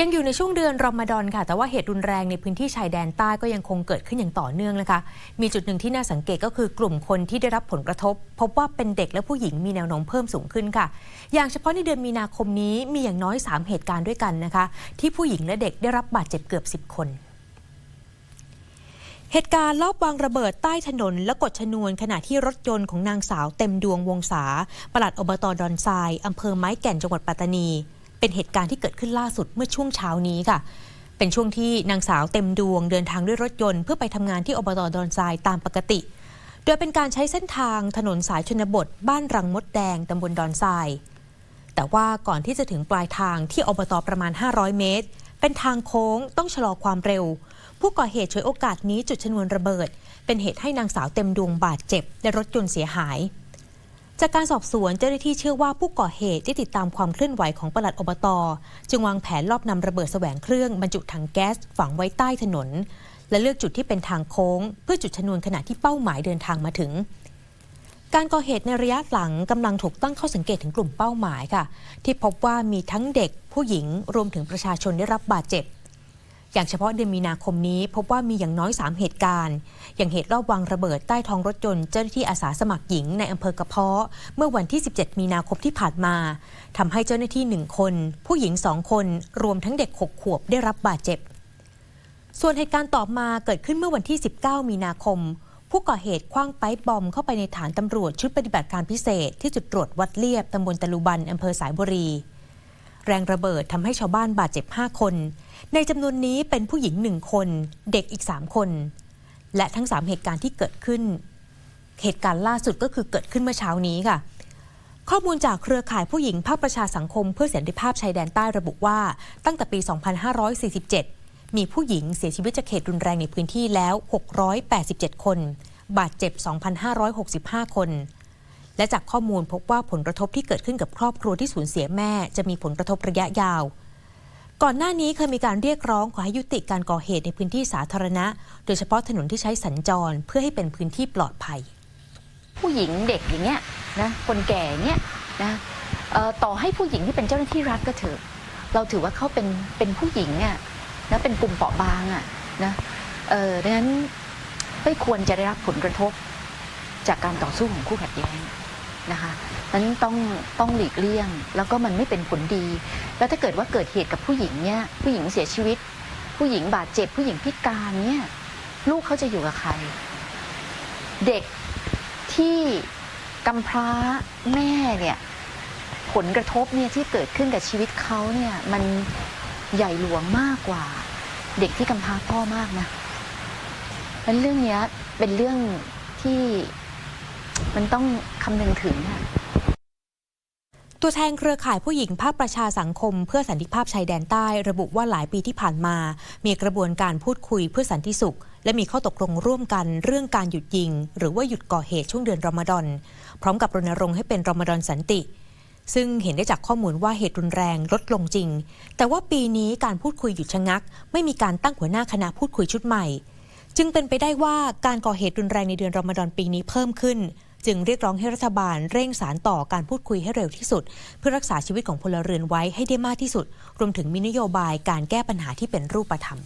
ยังอยู่ในช่วงเดือนรอมฎอนค่ะ แต่ว่าเหตุรุนแรงในพื้นที่ชายแดนใต้ก็ยังคงเกิดขึ้นอย่างต่อเนื่องนะคะ มีจุดหนึ่งที่น่าสังเกตก็คือกลุ่มคนที่ได้รับผลกระทบ พบว่าเป็นเด็กและผู้หญิงมีแนวโน้มเพิ่มสูงขึ้นค่ะ อย่างเฉพาะในเดือนมีนาคมนี้มีอย่างน้อย 3 เหตุการณ์ด้วยกันนะคะ ที่ผู้หญิงและเด็กได้รับบาดเจ็บเกือบ 10 คนเหตุการณ์ลอบวางระเบิดใต้ถนนและกดชนวนขณะที่รถยนต์ของนางสาวเต็มดวงวงศาปลัดอบตดอนทรายอำเภอไม้แก่นจังหวัดปัตตานี เป็นเหตุการณ์ที่เกิดขึ้นล่าสุดเมื่อช่วงเช้านี้ค่ะ เป็นช่วงที่นางสาวเต็มดวงเดินทางด้วยรถยนต์เพื่อไปทำงานที่อบตดอนทรายตามปกติ โดยเป็นการใช้เส้นทางถนนสายชนบท บ้านรังมดแดงตำบลดอนทราย แต่ว่าก่อนที่จะถึงปลายทางที่อบตประมาณ 500 เมตร เป็นทางโค้งต้องชะลอความเร็ว ผู้ก่อเหตุฉวยโอกาสนี้จุดชนวนระเบิด เป็นเหตุให้นางสาวเต็มดวงบาดเจ็บและรถยนต์เสียหาย จากการสอบสวนเจ้าหน้าที่เชื่อว่าผู้ก่อเหตุได้ติดตามความเคลื่อนไหวของปลัดอบต จึงวางแผนลอบนำระเบิดแสวงเครื่องบรรจุถังแก๊สฝังไว้ใต้ถนน และเลือกจุดที่เป็นทางโค้ง เพื่อจุดชนวนขณะที่เป้าหมายเดินทางมาถึง การก่อเหตุในระยะหลังกำลังถูกตั้งข้อสังเกตถึงกลุ่มเป้าหมายค่ะ ที่พบว่ามีทั้งเด็กผู้หญิงรวมถึงประชาชนได้รับบาดเจ็บ อย่างเฉพาะเดือนมีนาคมนี้พบว่ามีอย่างน้อย 3 เหตุการณ์ อย่างเหตุรอบวางระเบิดใต้ท้องรถยนต์เจ้าหน้าที่อาสาสมัครหญิงในอำเภอกระเพาะ เมื่อวันที่ 17 มีนาคมที่ผ่านมาทำให้เจ้าหน้าที่ 1 คน ผู้หญิง 2 คน รวมทั้งเด็ก 6 ขวบได้รับบาดเจ็บ ส่วนเหตุการณ์ต่อมาเกิดขึ้นเมื่อวันที่ 19 มีนาคม ผู้ก่อเหตุคว้างไปบอมเข้าไปในฐานตำรวจชุดปฏิบัติการพิเศษ ที่จุดตรวจวัดเลียบตำบลตะลุบันอำเภอสายบุรี แรงระเบิดทำให้ชาวบ้านบาดเจ็บ 5 คน ในจำนวนนี้เป็นผู้หญิง 1 คน เด็กอีก 3 คน และทั้ง 3 เหตุการณ์ที่เกิดขึ้น เหตุการณ์ล่าสุดก็คือเกิดขึ้นเมื่อเช้านี้ค่ะ ข้อมูลจากเครือข่ายผู้หญิงภาคประชาสังคมเพื่อเสรีภาพชายแดนใต้ระบุว่า ตั้งแต่ปี 2547 มีผู้หญิงเสียชีวิตจากเหตุรุนแรงในพื้นที่แล้ว 687 คน บาดเจ็บ 2,565 คน และจากข้อมูลพบว่าผลกระทบที่เกิดขึ้นกับครอบครัวที่สูญเสียแม่ จะมีผลกระทบระยะยาว ก่อนหน้านี้เคยมีการเรียกร้องขอให้ยุติการก่อเหตุในพื้นที่สาธารณะ โดยเฉพาะถนนที่ใช้สัญจรเพื่อให้เป็นพื้นที่ปลอดภัย ผู้หญิงเด็กอย่างเงี้ยนะคนแก่เนี้ยนะต่อให้ผู้หญิงที่เป็นเจ้าหน้าที่รัฐก็เถอะเราถือว่าเขาเป็นเป็นผู้หญิงอะนะเป็นกลุ่มเปราะบางอะนะเออดังนั้นไม่ควรจะได้รับผลกระทบ จากการต่อสู้ของคู่ขัดแย้งนะคะนั้นต้องต้องหลีกเลี่ยง แล้วก็มันไม่เป็นผลดี แล้วถ้าเกิดว่าเกิดเหตุกับผู้หญิงเนี่ยผู้หญิงเสียชีวิต ผู้หญิงบาดเจ็บ ผู้หญิงพิการเนี่ยลูกเขาจะอยู่กับใคร เด็กที่กำพร้าแม่เนี่ยผลกระทบเนี่ยที่เกิดขึ้นกับชีวิตเขาเนี่ยมันใหญ่หลวงมากกว่า เด็กที่กำพร้าพ่อมากนะมันเรื่องเนี้ยเป็นเรื่องที่ มันต้องคำนึงถึงอะตัวแทนเครือข่ายผู้หญิงภาคประชาสังคม เพื่อสันติภาพชายแดนใต้ ระบุว่าหลายปีที่ผ่านมา มีกระบวนการพูดคุยเพื่อสันติสุข และมีข้อตกลงร่วมกันเรื่องการหยุดยิง หรือว่าหยุดก่อเหตุช่วงเดือนรอมฎอน พร้อมกับรณรงค์ให้เป็นรอมฎอนสันติ ซึ่งเห็นได้จากข้อมูลว่าเหตุรุนแรงลดลงจริง แต่ว่าปีนี้การพูดคุยหยุดชะงัก ไม่มีการตั้งหัวหน้าคณะพูดคุยชุดใหม่ จึงเป็นไปได้ว่าการก่อเหตุรุนแรงในเดือนรอมฎอนปีนี้เพิ่มขึ้น จึงเรียกร้องให้รัฐบาลเร่งสารต่อการพูดคุยให้เร็วที่สุด เพื่อรักษาชีวิตของพลเรือนไว้ให้ได้มากที่สุด รวมถึงมีนโยบายการแก้ปัญหาที่เป็นรูปธรรม